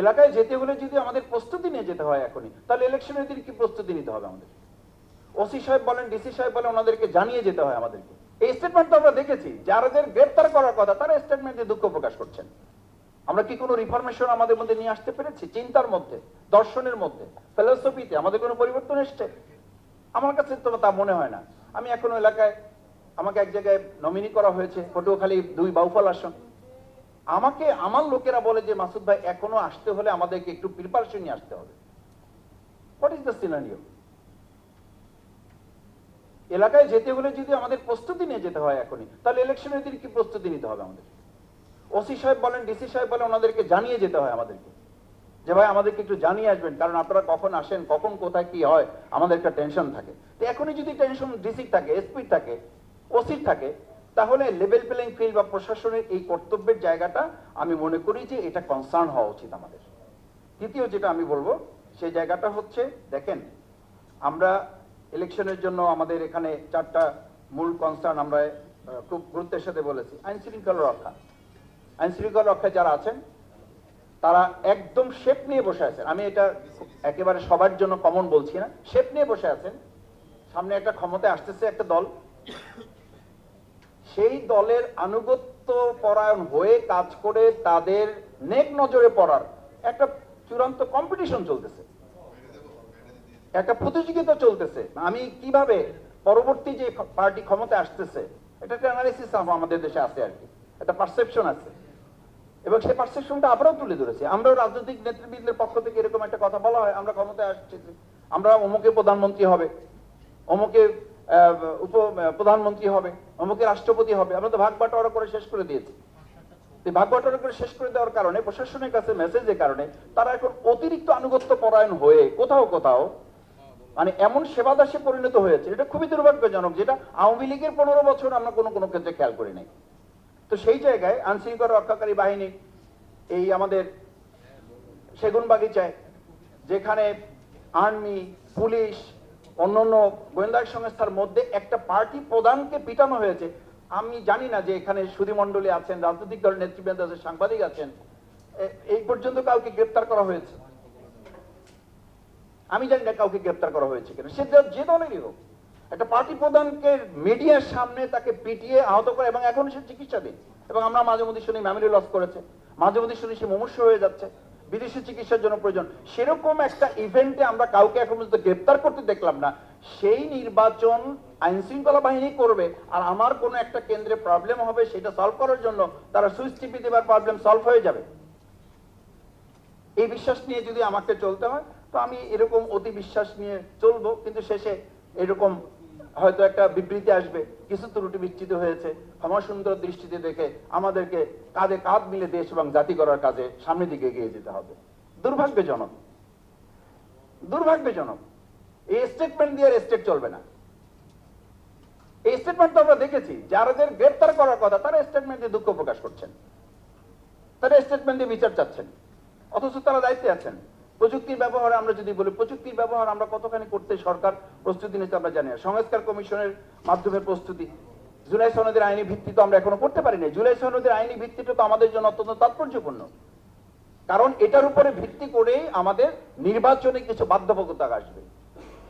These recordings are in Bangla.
এলাকায় যেতে হলে যদি আমাদের প্রস্তুতি নিয়ে যেতে হয় এখনই, তাহলে ইলেকশনের দিন কি প্রস্তুতি নিতে হবে আমাদের? ওসি সাহেব বলেন ডিসি সাহেব বলেন, ওনাদেরকে জানিয়ে যেতে হয় আমাদেরকে। এই স্টেটমেন্ট তো আমরা দেখেছি, যারাদের গ্রেপ্তার করার কথা, তারা স্টেটমেন্টে দুঃখ প্রকাশ করছেন। আমরা কি কোনো রিফরমেশন আমাদের মধ্যে নিয়ে আসতে পেরেছি? চিন্তার মধ্যে, দর্শনের মধ্যে ফিলোসফিতে আমাদের কোনো পরিবর্তন এসছে? আমার কাছে তো তা মনে হয় না। আমি এখনও এলাকায়, আমাকে এক জায়গায় নমিনি করা হয়েছে, পটুয়াখালী দুই বাউফল আসন। আমাকে, আমার লোকেরা বলে যে, মাসুদ ভাই, এখনও আসতে হলে আমাদেরকে একটু প্রিপারেশন নিয়ে আসতে হবে। হোয়াট ইজ দ্য সিনারিও এলাকায় যেতে হলে যদি আমাদের প্রস্তুতি নিয়ে যেতে হয় এখনই, তাহলে ইলেকশনের দিন কি প্রস্তুতি নিতে হবে আমাদের? ওসি সাহেব বলেন, ডিসি সাহেব বলেন, ওনাদেরকে জানিয়ে যেতে হয় আমাদেরকে। যে, ভাই, আমাদেরকে একটু জানিয়ে আসবেন, কারণ আপনারা কখন আসেন, কখন, কোথায়, কি হয়, আমাদের একটা টেনশন থাকে। তো এখনই যদি টেনশন ডিসির থাকে এসপির থাকে ওসির থাকে তাহলে লেভেল প্লেইং ফিল্ড বা প্রশাসনের এই কর্তব্যের জায়গাটা আমি মনে করি যে এটা কনসার্ন হওয়া উচিত আমাদের। দ্বিতীয় যেটা আমি বলব, সেই জায়গাটা হচ্ছে, দেখেন, আমরা ইলেকশনের জন্য আমাদের এখানে চারটা মূল কনসার্ন আমরা খুব গুরুত্বের সাথে বলেছি। আইন শৃঙ্খলা রক্ষা। আইন শৃঙ্খলা রক্ষায় যারা আছেন, তারা একদম শেপ নিয়ে বসে আছেন। আমি এটা একেবারে সবার জন্য কমন বলছি না। শেপ নিয়ে বসে আছেন। সামনে একটা ক্ষমতায় আসতেছে একটা দল। সেই দলের আনুগত্য পরায়ণ হয়ে কাজ করে তাদের নেক নজরে পড়ার একটা চূড়ান্ত কম্পিটিশন চলতেছে। একটা প্রতিযোগিতা চলতেছে। আমি কীভাবে পরবর্তী যে পার্টি ক্ষমতায় আসতেছে, এটা একটা অ্যানালিসিস আমাদের দেশে আছে আর কি। একটা পারসেপশন আছে। এবং সেই পারসেপশনটা আমরাও তুলে ধরেছি। আমরাও রাজনৈতিক নেতৃবৃন্দের পক্ষ থেকে এরকম একটা কথা বলা হয়, আমরা ক্ষমতায় আসছি, আমরা অমুকে প্রধানমন্ত্রী হবে অমুকে উপ প্রধানমন্ত্রী হবে অমুকে রাষ্ট্রপতি হবে। আমরা তো ভাগ বাটোয়ারা করে শেষ করে দিয়েছি। ভাগ বাটোয়ারা করে শেষ করে দেওয়ার কারণে, প্রশাসনের কাছে মেসেজের কারণে, তারা এখন অতিরিক্ত আনুগত্য পরায়ণ হয়ে কোথাও কোথাও মানে এমন সেবাদাসে পরিণত হয়েছে এটা খুবই দুর্ভাগ্যজনক, যেটা আওয়ামী লীগের পনেরো বছর আমরা কোনো কোনো ক্ষেত্রে খেয়াল করি নাই। তো সেই জায়গায় আইনশৃঙ্খলা রক্ষাকারী বাহিনী, এই আমাদের সেগুন বাগিচায় যেখানে আর্মি, পুলিশ অন্যান্য গোয়েন্দা সংস্থার মধ্যে একটা পার্টি প্রধানকে পিটানো হয়েছে। আমি জানি না যে এখানে সুধীমণ্ডলী আছেন, রাজনৈতিক দলের নেতৃবৃন্দ আছে সাংবাদিক আছেন এই পর্যন্ত কাউকে গ্রেপ্তার করা হয়েছে। আমি জানি না কাউকে গ্রেপ্তার করা হয়েছে কিনা। সে যে- দলেরই হোক, একটা পার্টি প্রধানকে মিডিয়ার সামনে তাকে পিটিয়ে আহত করে, এবং এখন সে চিকিৎসাধীন। এবং আমরা মাঝে মধ্যে শুনি মেমোরি লস করেছে, মাঝে মধ্যে শুনি সে মুমূর্ষ হয়ে যাচ্ছে। বিদেশি চিকিৎসার জন্য প্রয়োজন। সেরকম একটা ইভেন্টে আমরা কাউকে এখন পর্যন্ত গ্রেপ্তার করতে দেখলাম না। সেই নির্বাচন আইন শৃঙ্খলা বাহিনী করবে আর আমার কোনো একটা কেন্দ্রে প্রবলেম হবে সেটা সলভ করার জন্য তারা সুইচ টিপি দেবার প্রবলেম সলভ হয়ে যাবে। এই বিশ্বাস নিয়ে যদি আমাকে চলতে হয়, তো আমি এরকম অতি বিশ্বাস নিয়ে চলবো, কিন্তু শেষে এরকম হয়তো একটা বিবৃতি আসবে। কিছু ত্রুটি বিচ্ছিত হয়েছে। ক্ষমা সুন্দর দৃষ্টিতে দেখে আমাদেরকে কাঁধে কাঁধ মিলে দেশ এবং জাতি করার কাজে সামনের দিকে এগিয়ে যেতে হবে। দুর্ভাগ্যজনক। দুর্ভাগ্যজনক। এই স্টেটমেন্ট দিয়ে স্টেট চলবে না। এই স্টেটমেন্ট তো আমরা দেখেছি যারাদের গ্রেপ্তার করার কথা তারা স্টেটমেন্ট দিয়ে দুঃখ প্রকাশ করছেন। তারা স্টেটমেন্ট দিয়ে বিচার চাচ্ছেন। অথচ তারা দায়িত্বে আছেন। প্রযুক্তির ব্যবহার আমরা যদি বলি, প্রযুক্তির ব্যবহার আমরা কতখানি করতে সরকার প্রস্তুতি নিতে আমরা জানি সংস্কার কমিশনের মাধ্যমে প্রস্তুতি। জুলাই সনদের আইনি ভিত্তি তো আমরা এখনও করতে পারি না জুলাই সনদের আইনি ভিত্তিটা তো আমাদের জন্য অত্যন্ত তাৎপর্যপূর্ণ। কারণ এটার উপরে ভিত্তি করেই আমাদের নির্বাচনে কিছু বাধ্যবাধকতা আসবে।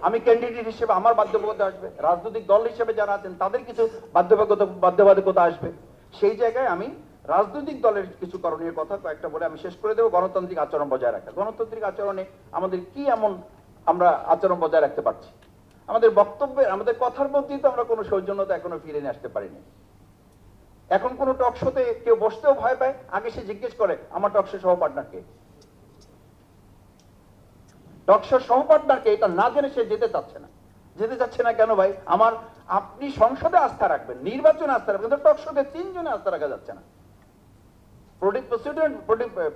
আমি ক্যান্ডিডেট হিসেবে, আমার বাধ্যবাধকতা আসবে। রাজনৈতিক দল হিসেবে যারা আছেন, তাদের কিছু বাধ্যবাধকতা বাধ্যবাধকতা আসবে। সেই জায়গায় আমি রাজনৈতিক দলের কিছু করণীয় কথা কয়েকটা বলে আমি শেষ করে দেবো। গণতান্ত্রিক আচরণ বজায় রাখা। গণতান্ত্রিক আচরণে আমাদের কি এমন আমরা আচরণ বজায় রাখতে পারছি? আমাদের বক্তব্যে আমাদের কথার মধ্যেই তো আমরা কোনো সৌজন্যতা এখনও ফিরে নিয়ে আসতে পারিনি। এখন কোনো টক শোতে কেউ বসতেও ভয় পায়। আগে সে জিজ্ঞেস করে, আমার টক শো সহ পার্টনারকে টকশোর সহপার্টনারকে এটা না জেনে সে যেতে চাচ্ছে না। যেতে চাচ্ছে না কেন ভাই? আমার, আপনি সংসদে আস্থা রাখবেন, নির্বাচনে আস্থা রাখবেন। কিন্তু টকশোতে তিনজনে আস্থা রাখা যাচ্ছে না।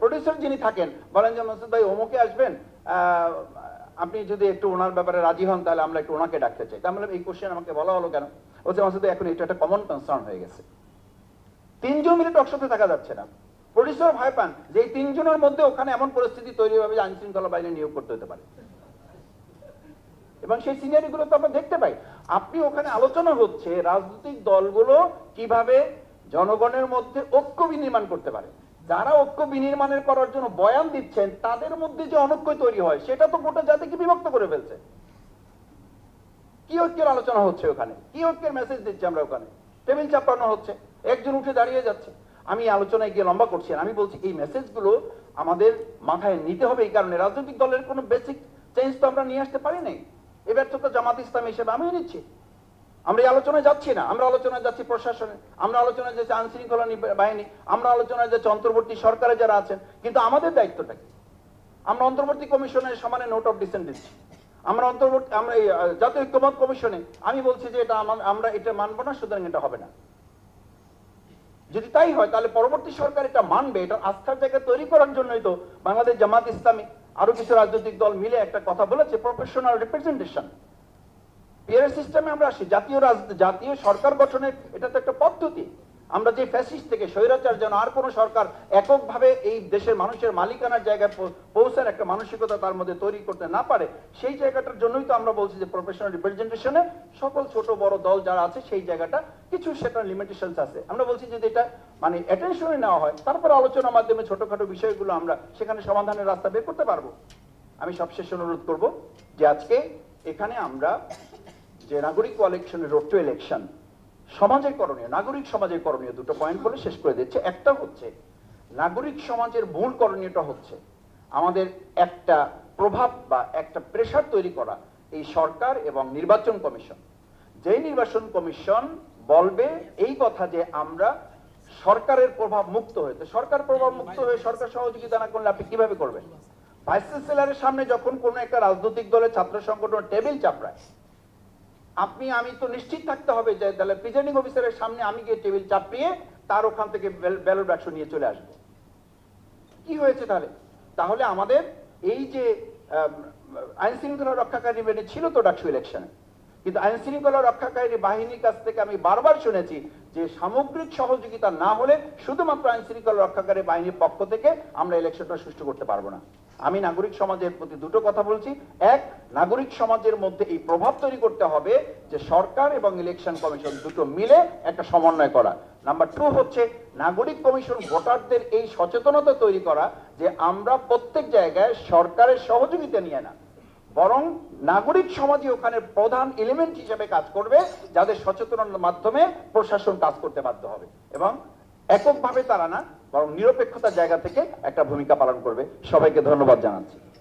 প্রডিউসার যিনি থাকেন, বলেন যে মাসুদ ভাই অমুকে আসবেন আপনি যদি একটু ওনার ব্যাপারে রাজি হন, তাহলে আমরা একটু ওনাকে ডাকতে চাই। তাহলে এই কোশ্চেন আমাকে বলা হলো কেন? বলছে মাসুদ এখন এটা একটা কমন কনসার্ন হয়ে গেছে। তিনজন মিলে টকশোতে থাকা যাচ্ছে না। প্রডিউসার ভয় পান যে এই তিনজনের মধ্যে ওখানে এমন পরিস্থিতি তৈরি হবে যে আইন শৃঙ্খলা বাহিনী নিয়োগ করতে হতে পারে। এবং সেই সিনিয়রি গুলো তো আমরা দেখতে পাই। আপনি ওখানে আলোচনা হচ্ছে রাজনৈতিক দলগুলো কীভাবে জনগণের মধ্যে ঐক্য বিনির্মাণ করতে পারে। যারা ঐক্য বিনির্মাণের করার জন্য বয়ান দিচ্ছেন, তাদের মধ্যে যে অনৈক্য তৈরি হয়, সেটা তো গোটা জাতিকে বিভক্ত করে ফেলছে। কি ঐক্যের আলোচনা হচ্ছে ওখানে? কি ঐক্যের মেসেজ দিচ্ছি আমরা ওখানে? টেবিল চাপানো হচ্ছে, একজন উঠে দাঁড়িয়ে যাচ্ছে। আমি আলোচনায় গিয়ে লম্বা করছি আমি বলছি এই মেসেজগুলো আমাদের মাথায় নিতে হবে এই কারণে। রাজনৈতিক দলের কোনো বেসিক চেঞ্জ তো আমরা নিয়ে আসতে পারি নাই এ ব্যর্থতা জামাত ইসলাম হিসেবে আমিও নিচ্ছি। আমরা এই আলোচনায় যাচ্ছি না। আমরা আলোচনায় যাচ্ছি প্রশাসনে। আমরা আলোচনায় যাচ্ছি আইন শৃঙ্খলা নি- বাহিনী। আমরা আলোচনায় যাচ্ছি অন্তর্বর্তী সরকারে যারা আছেন। কিন্তু আমাদের দায়িত্বটা কি? আমরা অন্তর্বর্তী কমিশনের সমানে নোট অফ ডিসেন্ট দিচ্ছি। আমরা অন্তর্বর্তী আমরা এই, জাতীয় ঐক্যমত কমিশনে আমি বলছি যে এটা আমরা এটা মানব না সুতরাং এটা হবে না। যদি তাই হয় তাহলে পরবর্তী সরকার এটা মানবে। এটা আস্থার জায়গা তৈরি করার জন্যই তো বাংলাদেশ জামাত ইসলামী আরও কিছু রাজনৈতিক দল মিলে একটা কথা বলেছে প্রফেশনাল রিপ্রেজেন্টেশন পিয়ার সিস্টেমে আমরা আসি। জাতীয় জাতীয় সরকার গঠনের এটা তো একটা পদ্ধতি। আমরা যে ফ্যাসিস্ট থেকে স্বৈরাচার যেন আর কোনো সরকার এককভাবে এই দেশের মানুষের মালিকানার জায়গায় পৌঁছার একটা মানসিকতা তার মধ্যে তৈরি করতে না পারে, সেই জায়গাটার জন্যই তো আমরা বলছি যে প্রফেশনাল রিপ্রেজেন্টেশনে সকল ছোট বড় দল যারা আছে সেই জায়গাটা কিছু সেটা লিমিটেশনস আছে। আমরা বলছি যে এটা মানে অ্যাটেনশনে নেওয়া হয়, তারপর আলোচনার মাধ্যমে ছোটখাটো বিষয়গুলো আমরা সেখানে সমাধানের রাস্তা বের করতে পারব। আমি সবশেষ অনুরোধ করব যে আজকে এখানে আমরা যে নাগরিক ইলেকশনের রোড টু ইলেকশন সমাজের করণীয়, নাগরিক সমাজের করণীয় দুটো পয়েন্ট বলে শেষ করে দিচ্ছে। একটা হচ্ছে, নাগরিক সমাজের মূল করণীয়টা হচ্ছে আমাদের একটা প্রভাব বা একটা প্রেশার তৈরি করা এই সরকার এবং নির্বাচন কমিশন। যেই নির্বাচন কমিশন বলবে এই কথা যে আমরা সরকারের প্রভাব মুক্ত হয়ে, তো সরকার প্রভাব মুক্ত হয়ে সরকার সহযোগিতা না করলে আপনি কীভাবে করবেন? ভাইস চ্যান্সেলরের সামনে যখন কোনো একটা রাজনৈতিক দলের ছাত্র সংগঠন টেবিল চাপড়ায় আপনি, আমি তো নিশ্চিত থাকতে হবে যে তাহলে প্রিজাইডিং অফিসারের সামনে আমি গিয়ে টেবিল চাপিয়ে তার ওখান থেকে ব্যালট বাক্স নিয়ে চলে আসব। কি হয়েছে তাহলে? তাহলে আমাদের এই যে আইন শৃঙ্খলা রক্ষাকারী বাহিনী ছিল তো ডাকসু ইলেকশনে কিন্তু আইন শৃঙ্খলা রক্ষাকারী বাহিনীর কাছ থেকে আমি বারবার শুনেছি যে সামগ্রিক সহযোগিতা না হলে শুধুমাত্র আইন শৃঙ্খলা রক্ষাকারী বাহিনীর পক্ষ থেকে আমরা ইলেকশনটা সুষ্ঠু করতে পারব না। আমি নাগরিক সমাজের প্রতি দুটো কথা বলছি। এক, নাগরিক সমাজের মধ্যে এই প্রভাব তৈরি করতে হবে যে সরকার এবং ইলেকশন কমিশন দুটো মিলে একটা সমন্বয় করা। নাম্বার টু হচ্ছে, নাগরিক কমিশন ভোটারদের এই সচেতনতা তৈরি করা যে আমরা প্রত্যেক জায়গায় সরকারের সহযোগিতা নিয়ে না, বরং নাগরিক সমাজই ওখানে প্রধান এলিমেন্ট হিসেবে কাজ করবে যাদের সচেতনতার মাধ্যমে প্রশাসন কাজ করতে বাধ্য হবে। এবং এককভাবে তারা না বরং নিরপেক্ষতার জায়গা থেকে একটা ভূমিকা পালন করবে। সবাইকে ধন্যবাদ জানাচ্ছি।